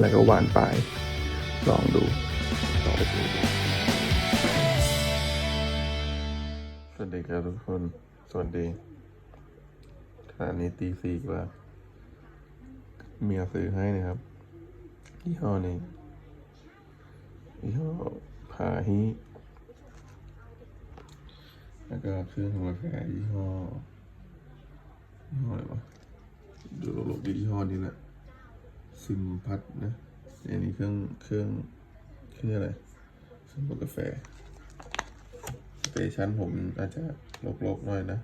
แล้วก็หวานปลายลองดูลองไปดูสวัสดีครับทุกคนสวัสดีขณะนี้ตีสี่กว่าเมียซื้อให้นะครับยี่ห้อนี้ยี่ห้อพาฮิแล้วก็เครื่องทำกาแฟยี่ห้อยี่ห้ออะไรวะดูโลโก้ยี่ห้อนี้แหละ ซิมพัดนะอันนี้เครื่องเครื่องเครื่องอะไรเครื่องบดกาแฟสเตชันผมอาจจะลกๆหน่อยนะ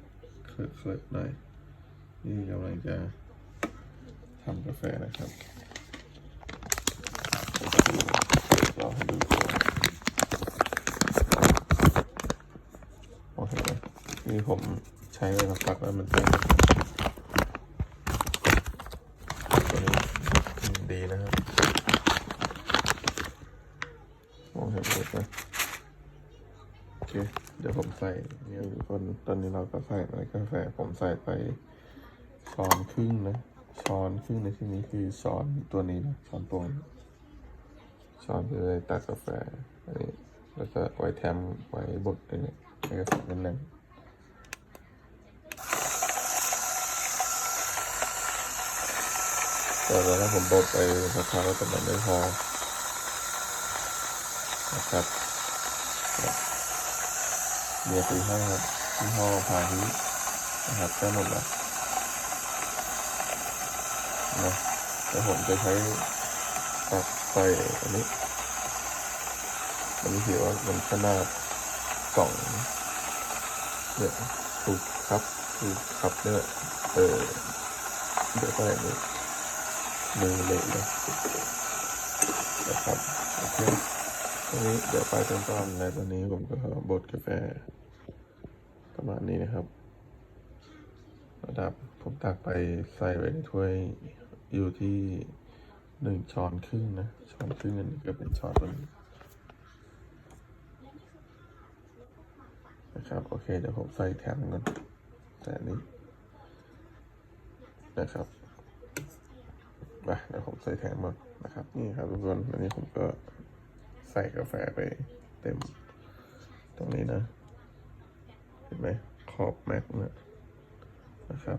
เคลิเคลิหน่อยนี่กำลังจะทำกาแฟนะครับรอให้ดูก่อนโอเคนี่ผมใช้ไปสักพักแล้วมันเป็นตัวนี้อืม ดีนะครับมองเห็นไหมโอเค เดี๋ยวผมใส่เนี่ยทุกคนตอนนี้เราก็ใส่ในกาแฟผมใส่ไปช้อนครึ่งนะช้อนครึ่งในที่นี้คือช้อนตัวนี้นะช้อนตัวงช้อนเพื่อตักกาแฟอันนี้แล้วก็ไว้แทมไว้บดอันนี้ให้กาแฟแน่นๆ แต่แล้วผมบดไปสักพักแล้วแต่มันไม่พอนะครับเมียซื้อให้ครับยี่ห้อพาฮินะครับได้หมดแล้วนะแต่ผมจะใช้ตักใส่อันนี้มันเขียว่ามันขนาดกล่องเนี่ยถูกครับถูกครับเนี่ยเออเดี๋ยวใส่อันนี้ มือเละเลยนะครับโอเคตอนนี้เดี๋ยวไปกันตอนในตอนนี้ผมก็บดกาแฟ ประมาณนี้นะครับ ระดับผมตักไปใส่ไว้ในถ้วยอยู่ที่หนึ่งช้อนครึ่งนะ ช้อนครึ่งอันนี้ก็เป็นช้อนตัวนี้นะครับ โอเค เดี๋ยวผมใส่แถมก่อนแต่นี้นะครับ ไปเดี๋ยวผมใส่แถมหมดนะครับ นี่ครับทุกคน อันนี้ผมก็ใส่กาแฟไปเต็ม ตรงนี้นะ เห็นไหมขอบแม็กเนี่ยนะครับ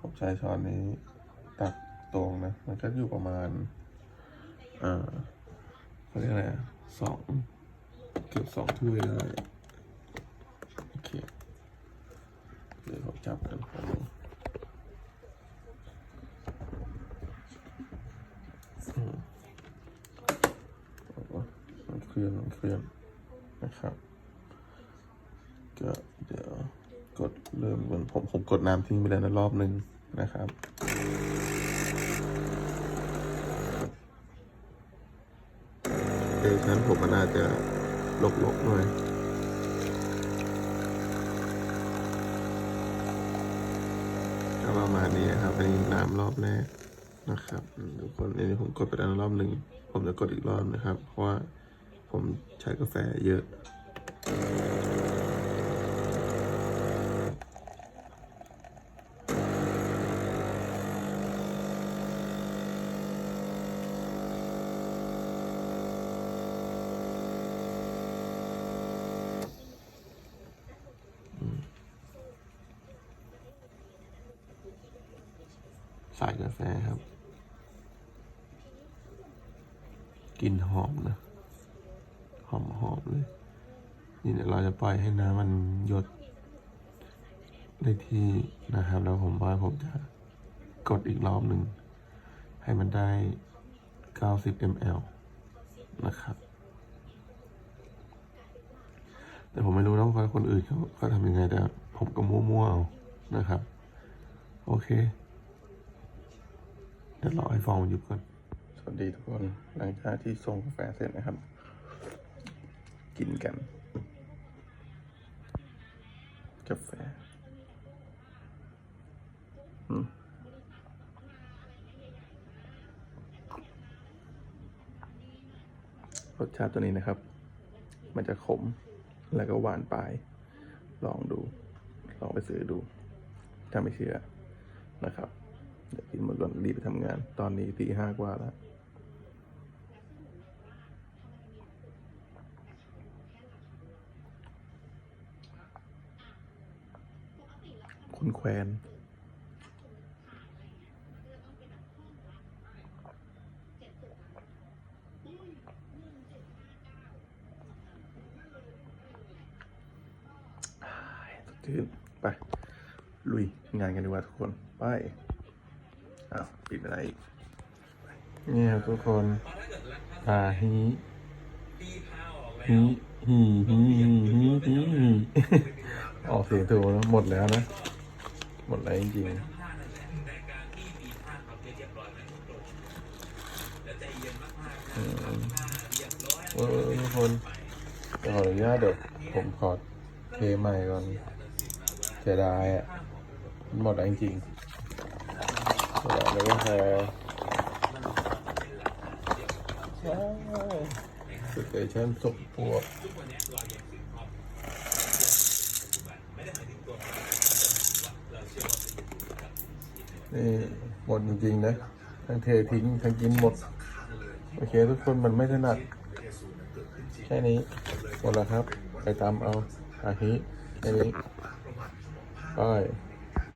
ผมใช้ช้อนนี้ตักตรงนะ มันก็อยู่ประมาณ อ่าเขาเรียกอะไรสองเกือบสองถ้วยได้โอเคเดี๋ยวผมจับกันครับนึงอืม มันเค ลื่อนมันเคลื่อนนะครับก็เดี๋ยวกดเริ่มก่อนผมผมกดน้ำทิ้งไปแล้วนะรอบหนึ่งนะครับเดชันผมมันอาจะลกๆหน่อยก็ประมาณนี้นะครับอันนี้น้ำรอบแรกนะครับทุกคนอันนี้ผมกดไปแล้วรอบหนึ่งผมจะกดอีกรอบนะครับ เพราะว่า ผมใช้กาแฟเยอะ ใส่กาแฟครับกลิ่นหอมนะ อมหอมเลย นี่เดี๋ยวเราจะปล่อยให้น้ำมันหยดในที่นะครับ แล้วผมว่าผมจะกดอีกรอบหนึ่ง ให้มันได้ 90 ml นะครับ แต่ผมไม่รู้นะว่าคนอื่นเขาเขาทำยังไงแต่ผมก็มั่วๆเอานะครับ โอเค เดี๋ยวรอให้ฟองมันยุบก่อน สวัสดีทุกคน หลังจากที่ส่งกาแฟเสร็จนะครับ กินกัน กาแฟรสชาติตัวนี้นะครับ มันจะขมแล้วก็หวานปลาย ลองดู ลองไปซื้อดู ถ้าไม่เชื่อนะครับ เดี๋ยวกินหมดก่อนรีบไปทำงาน ตอนนี้ตีห้ากว่าแล้ว คุแควนชื่นไป ลุยงานกันดีกว่าทุกคน ไปอ้าวปิดไปไรอีกเนี่ยทุกคนตาฮีฮีฮีฮีฮีฮีออกเสียงถูกแล้วหมดแล้วนะ หมดแล้วจริงๆอืมเออทุกคนเดี๋ยวขออนุญาตเดี๋ยวผมขอเทใหม่ก่อนเสียดายอะ หมดแล้วจริงๆหมดแล้วแล้วก็แค่ใช่สเตชันสกปรก นี่หมดจริงๆนะทั้งเททิ้งทั้งกินหมด โอเค ทุกคนมันไม่ถนัด แค่นี้ หมดแล้วครับ ไปตามเอาอาฮิแค่นี้ไป